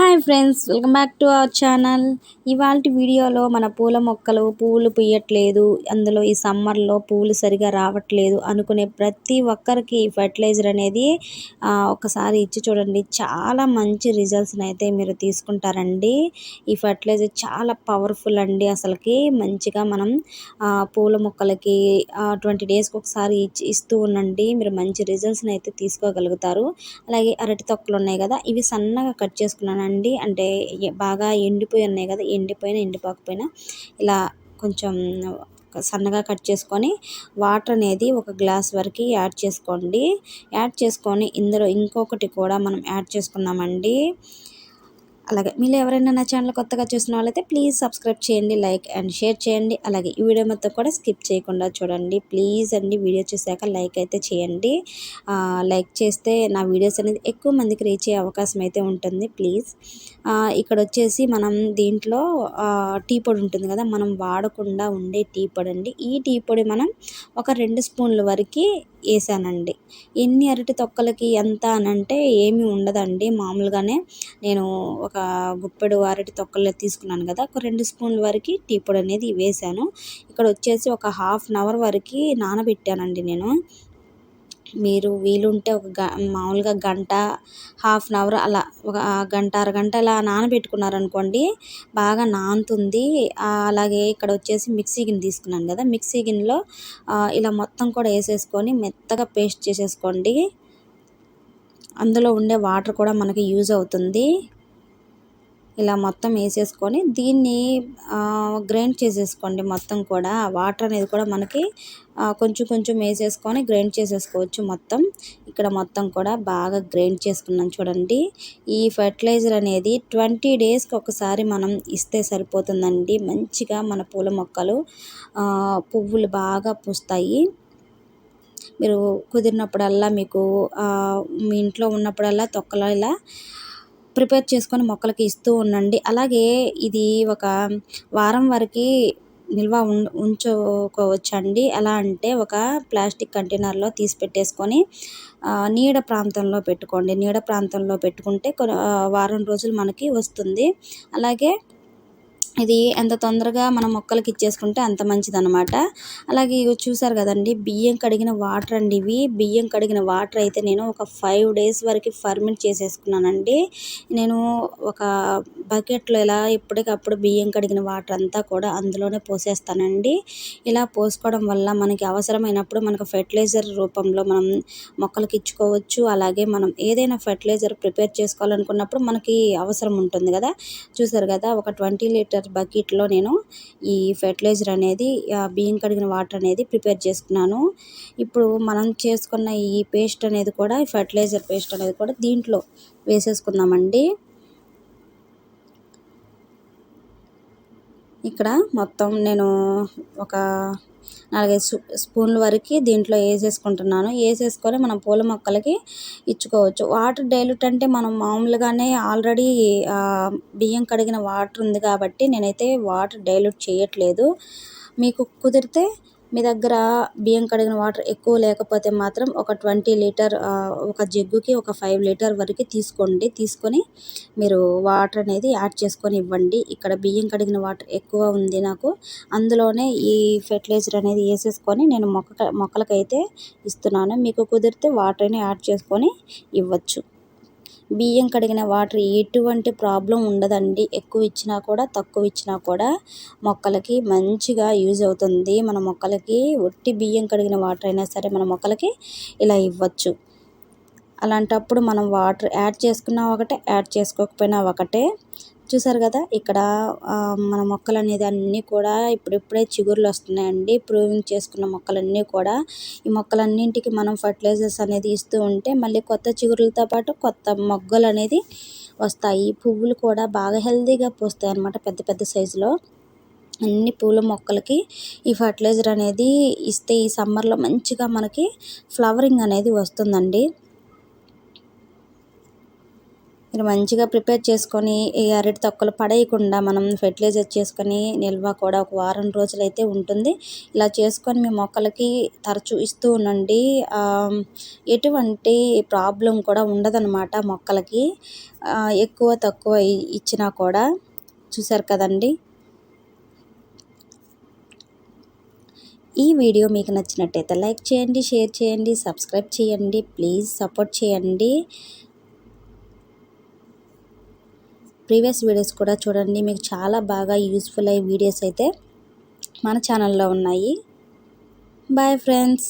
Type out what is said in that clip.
Hi friends welcome back to our channel. ఇవాళ వీడియోలో మన పూల మొక్కలు పూలు పుయ్యట్లేదు అందులో ఈ సమ్మర్లో పూలు సరిగా రావట్లేదు అనుకునే ప్రతి ఒక్కరికి ఈ ఫర్టిలైజర్ అనేది ఒకసారి ఇచ్చి చూడండి. చాలా మంచి రిజల్ట్స్ని అయితే మీరు తీసుకుంటారండి. ఈ ఫర్టిలైజర్ చాలా పవర్ఫుల్ అండి అసలుకి. మంచిగా మనం ఆ, పూల మొక్కలకి ట్వంటీ డేస్కి ఒకసారి ఇచ్చి ఇస్తూ ఉండండి. మీరు మంచి రిజల్ట్స్ని అయితే తీసుకోగలుగుతారు. అలాగే అరటి తొక్కలు ఉన్నాయి కదా ఇవి సన్నగా కట్ చేసుకున్నానండి అంటే బాగా ఎండిపోయి ఉన్నాయి కదా ఎండిపోయినా ఎండిపోకపోయినా ఇలా కొంచెం సన్నగా కట్ చేసుకొని వాటర్ అనేది ఒక గ్లాస్ వరకు యాడ్ చేసుకోండి. యాడ్ చేసుకొని ఇందులో ఇంకొకటి కూడా మనం యాడ్ చేసుకున్నామండి. అలాగే మీరు ఎవరైనా నా ఛానల్ కొత్తగా చూసిన వాళ్ళైతే ప్లీజ్ సబ్స్క్రైబ్ చేయండి లైక్ అండ్ షేర్ చేయండి. అలాగే ఈ వీడియో మొత్తం కూడా స్కిప్ చేయకుండా చూడండి. ప్లీజ్ అండి వీడియో చూసాక లైక్ అయితే చేయండి. లైక్ చేస్తే నా వీడియోస్ అనేది ఎక్కువ మందికి రీచ్ అయ్యే అవకాశం అయితే ఉంటుంది. ప్లీజ్. ఇక్కడ వచ్చేసి మనం దీంట్లో టీ పొడి ఉంటుంది కదా మనం వాడకుండా ఉండే టీ పొడి అండి. ఈ టీ పొడి మనం ఒక రెండు స్పూన్ల వరకు వేసానండి. ఎన్ని అరటి తొక్కలకి ఎంత అని అంటే ఏమీ ఉండదండి. మామూలుగానే నేను ఒక గుప్పెడు అరటి తొక్కలు తీసుకున్నాను కదా. ఒక రెండు స్పూన్ల వరకు టీ పొడి అనేది వేసాను ఇక్కడ వచ్చేసి ఒక హాఫ్ అన్ అవర్ వరకు నానబెట్టానండి నేను. మీరు వీలుంటే ఒక గ మామూలుగా గంట హాఫ్ అన్ అవర్ అలా ఒక గంట అరగంట అలా నానబెట్టుకున్నారనుకోండి బాగా నానుతుంది. అలాగే ఇక్కడ వచ్చేసి మిక్సీ గిన్నె తీసుకున్నాను కదా. మిక్సీ గిన్నెలో ఇలా మొత్తం కూడా వేసేసుకొని మెత్తగా పేస్ట్ చేసేసుకోండి. అందులో ఉండే వాటర్ కూడా మనకి యూజ్ అవుతుంది. ఇలా మొత్తం వేసేసుకొని దీన్ని గ్రైండ్ చేసేసుకోండి మొత్తం కూడా. వాటర్ అనేది కూడా మనకి కొంచెం కొంచెం వేసేసుకొని గ్రైండ్ చేసేసుకోవచ్చు మొత్తం. ఇక్కడ మొత్తం కూడా బాగా గ్రైండ్ చేసుకున్నాం చూడండి. ఈ ఫర్టిలైజర్ అనేది ట్వంటీ డేస్కి ఒకసారి మనం ఇస్తే సరిపోతుందండి. మంచిగా మన పూల మొక్కలు పువ్వులు బాగా పూస్తాయి. మీరు కుదిరినప్పుడల్లా మీకు మీ ఇంట్లో ఉన్నప్పుడల్లా తొక్కలు ఇలా ప్రిపేర్ చేసుకొని మొక్కలకి ఇస్తూ ఉండండి. అలాగే ఇది ఒక వారం వరకు నిల్వ ఉం ఉంచుకోవచ్చండి. ఎలా అంటే ఒక ప్లాస్టిక్ కంటైనర్లో తీసి పెట్టేసుకొని నీడ ప్రాంతంలో పెట్టుకోండి. నీడ ప్రాంతంలో పెట్టుకుంటే వారం రోజులు మనకి వస్తుంది. అలాగే ఇది ఎంత తొందరగా మనం మొక్కలకి ఇచ్చేసుకుంటే అంత మంచిదన్నమాట. అలాగే ఇవి చూసారు కదండి బియ్యం కడిగిన వాటర్ అండి ఇవి. బియ్యం కడిగిన వాటర్ అయితే నేను ఒక ఫైవ్ డేస్ వరకు ఫర్మెంట్ చేసేసుకున్నానండి. నేను ఒక బకెట్లో ఇలా ఎప్పటికప్పుడు బియ్యం కడిగిన వాటర్ అంతా కూడా అందులోనే పోసేస్తానండి. ఇలా పోసుకోవడం వల్ల మనకి అవసరమైనప్పుడు మనకు ఫెర్టిలైజర్ రూపంలో మనం మొక్కలకి ఇచ్చుకోవచ్చు. అలాగే మనం ఏదైనా ఫెర్టిలైజర్ ప్రిపేర్ చేసుకోవాలనుకున్నప్పుడు మనకి అవసరం ఉంటుంది కదా. చూసారు కదా ఒక ట్వంటీ లీటర్ బకెట్లో నేను ఈ ఫెర్టిలైజర్ అనేది బియ్యం కడిగిన వాటర్ అనేది ప్రిపేర్ చేసుకున్నాను. ఇప్పుడు మనం చేసుకున్న ఈ పేస్ట్ అనేది కూడా ఈ ఫెర్టిలైజర్ పేస్ట్ అనేది కూడా దీంట్లో వేసేసుకుందామండి. ఇక్కడ మొత్తం నేను ఒక నాలుగైదు స్పూన్ల వరకు దీంట్లో వేసేసుకుంటున్నాను. వేసేసుకొని మనం పూల మొక్కలకి ఇచ్చుకోవచ్చు. వాటర్ డైల్యూట్ అంటే మనం మామూలుగానే ఆల్రెడీ బియ్యం కడిగిన వాటర్ ఉంది కాబట్టి నేనైతే వాటర్ డైల్యూట్ చేయట్లేదు. మీకు కుదిరితే మీ దగ్గర బియ్యం కడిగిన వాటర్ ఎక్కువ లేకపోతే మాత్రం ఒక ట్వంటీ లీటర్ ఒక జగ్గుకి ఒక ఫైవ్ లీటర్ వరకు తీసుకోండి. తీసుకొని మీరు వాటర్ అనేది యాడ్ చేసుకొని ఇవ్వండి. ఇక్కడ బియ్యం కడిగిన వాటర్ ఎక్కువ ఉంది నాకు. అందులోనే ఈ ఫెర్టిలైజర్ అనేది వేసేసుకొని నేను మొక్క మొక్కలకైతే ఇస్తున్నాను. మీకు కుదిరితే వాటర్ని యాడ్ చేసుకొని ఇవ్వచ్చు. బియ్యం కడిగిన వాటర్ ఎటువంటి ప్రాబ్లం ఉండదండి. ఎక్కువ ఇచ్చినా కూడా తక్కువ ఇచ్చినా కూడా మొక్కలకి మంచిగా యూజ్ అవుతుంది. మన మొక్కలకి ఒట్టి బియ్యం కడిగిన వాటర్ అయినా సరే మన మొక్కలకి ఇలా ఇవ్వచ్చు. అలాంటప్పుడు మనం వాటర్ యాడ్ చేసుకున్నా ఒకటే యాడ్ చేసుకోకపోయినా ఒకటే చూసారు కదా ఇక్కడ మన మొక్కలు అనేది అన్నీ కూడా ఇప్పుడిప్పుడే చిగుర్లు వస్తున్నాయండి. ప్రూవింగ్ చేసుకున్న మొక్కలన్నీ కూడా. ఈ మొక్కలన్నింటికి మనం ఫర్టిలైజర్స్ అనేది ఇస్తూ ఉంటే మళ్ళీ కొత్త చిగురులతో పాటు కొత్త మొగ్గలు అనేది వస్తాయి పువ్వులు కూడా బాగా హెల్తీగా పూస్తాయి అన్నమాట పెద్ద పెద్ద సైజులో. అన్ని పూల మొక్కలకి ఈ ఫర్టిలైజర్ అనేది ఇస్తే ఈ సమ్మర్లో మంచిగా మనకి ఫ్లవరింగ్ అనేది వస్తుందండి. మీరు మంచిగా ప్రిపేర్ చేసుకొని ఈ అరటి తొక్కలు పడేయకుండా మనం ఫెర్టిలైజర్ చేసుకొని నిల్వ కూడా ఒక వారం రోజులైతే ఉంటుంది. ఇలా చేసుకొని మీ మొక్కలకి తరచూ ఇస్తూ ఉండండి. ఎటువంటి ప్రాబ్లం కూడా ఉండదన్నమాట మొక్కలకి. ఎక్కువ తక్కువ ఇచ్చినా కూడా. చూసారు కదండి? ఈ వీడియో మీకు నచ్చినట్టయితే లైక్ చేయండి షేర్ చేయండి సబ్స్క్రైబ్ చేయండి ప్లీజ్ సపోర్ట్ చేయండి. ప్రీవియస్ వీడియోస్ కూడా చూడండి. మీకు చాలా బాగా యూస్ఫుల్ అయ్యే వీడియోస్ అయితే మన ఛానల్లో ఉన్నాయి. Bye friends